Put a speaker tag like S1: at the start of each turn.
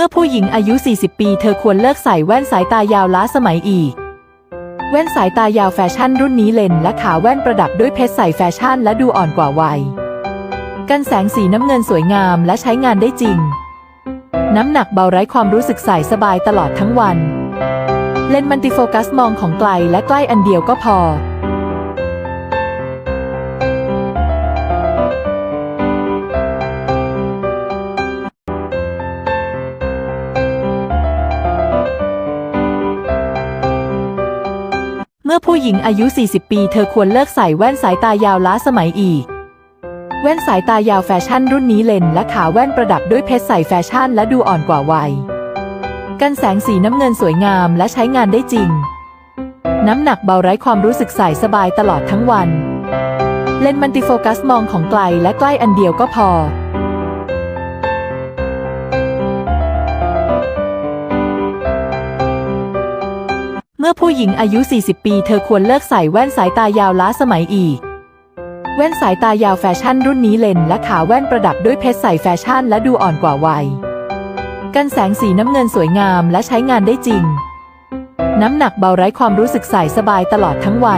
S1: มื่อผู้หญิงอายุ 40 ปี เธอควรเลิกใส่แว่นสายตายาวล้าสมัยอีก แว่นสายตายาวแฟชั่นรุ่นนี้เลนและขาแว่นประดับด้วยเพชรใส่แฟชั่นและดูอ่อนกว่าวัย กันแสงสีน้ำเงินสวยงามและใช้งานได้จริง น้ำหนักเบาไร้ความรู้สึกใส่สบายตลอดทั้งวัน เลนส์มัลติโฟกัสมองของไกลและใกล้อันเดียวก็พอ เมื่อผู้หญิงอายุ 40 ปี เธอควรเลิกใส่แว่นสายตายาวล้าสมัยอีก แว่นสายตายาวแฟชั่นรุ่นนี้เลนและขาแว่นประดับด้วยเพชรใส่แฟชั่นและดูอ่อนกว่าวัย กันแสงสีน้ำเงินสวยงามและใช้งานได้จริง น้ำหนักเบาไร้ความรู้สึกใส่สบายตลอดทั้งวัน เลนมัลติโฟกัสมองของไกลและใกล้อันเดียวก็พอ เมื่อผู้หญิงอายุ 40 ปี เธอควรเลิกใส่แว่นสายตายาวล้าสมัยอีก แว่นสายตายาวแฟชั่นรุ่นนี้เลนส์และขาแว่นประดับด้วยเพชรใส่แฟชั่นและดูอ่อนกว่าวัย กันแสงสีน้ำเงินสวยงามและใช้งานได้จริง น้ำหนักเบาไร้ความรู้สึกใส่สบายตลอดทั้งวัน